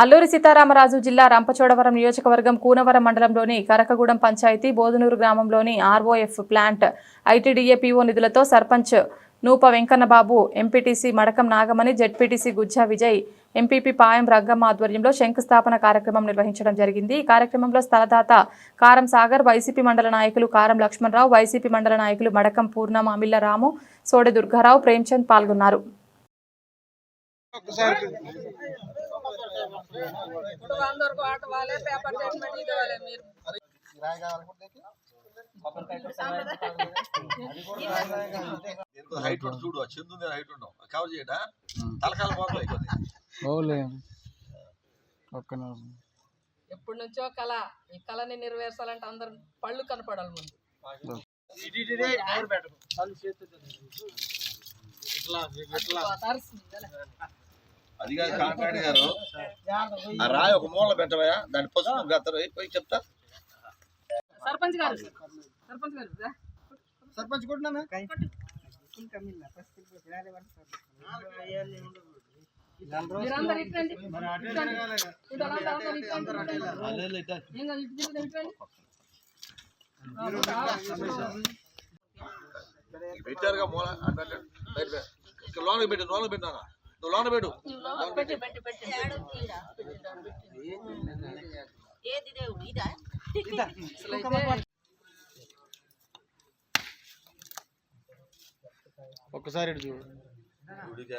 అల్లూరి సీతారామరాజు జిల్లా రంపచోడవరం నియోజకవర్గం కూనవరం మండలంలోని కరకగూడెం పంచాయతీ బోధనూరు గ్రామంలోని ఆర్ఓఎఫ్ ప్లాంట్ ఐటీడీఏ పీఓ నిధులతో sarpanch Noopa Venkannababu MPTC Madakam Nagamani ZPTC Gujja Vijay MPP Payam Rangamma ఆధ్వర్యంలో శంకుస్థాపన కార్యక్రమం నిర్వహించడం జరిగింది. ఈ కార్యక్రమంలో స్థలదాత కారం సాగర్ వైసీపీ మండల నాయకులు కారం లక్ష్మణరావు వైసీపీ మండల నాయకులు మడకం పూర్ణం అమిల్లరాము సోడె దుర్గారావు ప్రేమ్చంద్ పాల్గొన్నారు. ఇప్పుడు అందరికి ఆట వాళ్ళే పేపర్ స్టేట్మెంట్ ఇది వాళ్ళే మీరు. హైట్ చూడు చందు హైట్ ఉండవు కవర్ చేయడా? తలకాల ఓలే. ఒక్క నిమిషం. ఎప్పటి నుంచో కళ. ఈ కళని నెరవేర్చాలంటే అందరు పళ్ళు కనపడాలి ముందు. కదా. అది కాదు కాంట్రాక్ట్ గారు. ఆ రాయి ఒక మూల పెట్టవయా దాన్ని పసుపు గత్తరు పోయి చెప్తా. సర్పంచ్ గారు. సర్పంచ్ గారు. సర్పంచ్ కొట్టినా. పెట్టారుగా మూల అటు లోనకి పెట్టు లోనకి పెట్టాను నువ్వు లోన పెట్టు. ఒక్కసారి చూడు. గుడికి